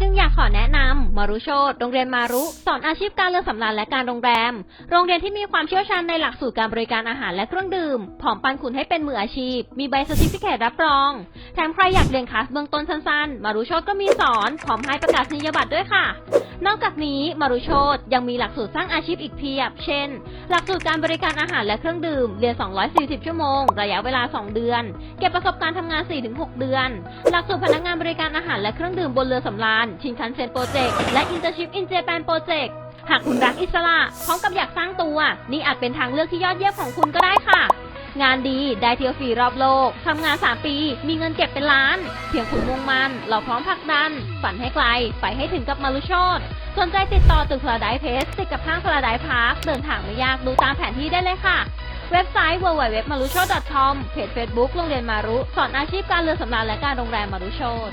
จึงอยากขอแนะนำมารุโชตโรงเรียนมารุ สอนอาชีพการเรือสำราญและการโรงแรม โรงเรียนที่มีความเชี่ยวชาญในหลักสูตรการบริการอาหารและเครื่องดื่ม ผอมปันคุณให้เป็นมืออาชีพ มีใบสติฟิเคตรับรอง แถมใครอยากเรียนคลาสเบื้องต้นสั้นๆ มารุโชตก็มีสอน พร้อมให้ประกาศนียบัตรด้วยค่ะ นอกจากนี้มารุโชตยังมีหลักสูตรสร้างอาชีพอีกเพียบ เช่น หลักสูตรการบริการอาหารและเครื่องดื่ม เรียน 240 ชั่วโมง ระยะเวลา 2 เดือน เก็บประสบการณ์ทำงาน 4-6 เดือน หลักสูตรพนักงานบริการอาหารและเครื่องดื่มบนเรือสำราญ ชินคันเซ็นโปรเจกต์ และอินเตอร์ชิพอินเจแปนโปรเจกต์ หากคุณรักอิสระ พร้อมกับอยากสร้างตัว นี่อาจเป็นทางเลือกที่ยอดเยี่ยมของคุณก็ได้ค่ะ งานดีได้เที่ยวฟรีรอบโลก ทำงาน 3 ปี มีเงินเก็บเป็นล้าน เพียงคุณมุ่งมัน เราพร้อมผลักดัน ฝันให้ไกล ไปให้ถึงกับมารุโชตสนใจติดต่อตึกพลาไดเพสติดกับห้างพลาไดพาร์ค เดินทางไม่ยากดูตามแผนที่ได้เลยค่ะ เว็บไซต์ www.marucho.com เพจ Facebook โรงเรียนมารุ สอนอาชีพการเรือสำราญและการโรงแรมมารุโชต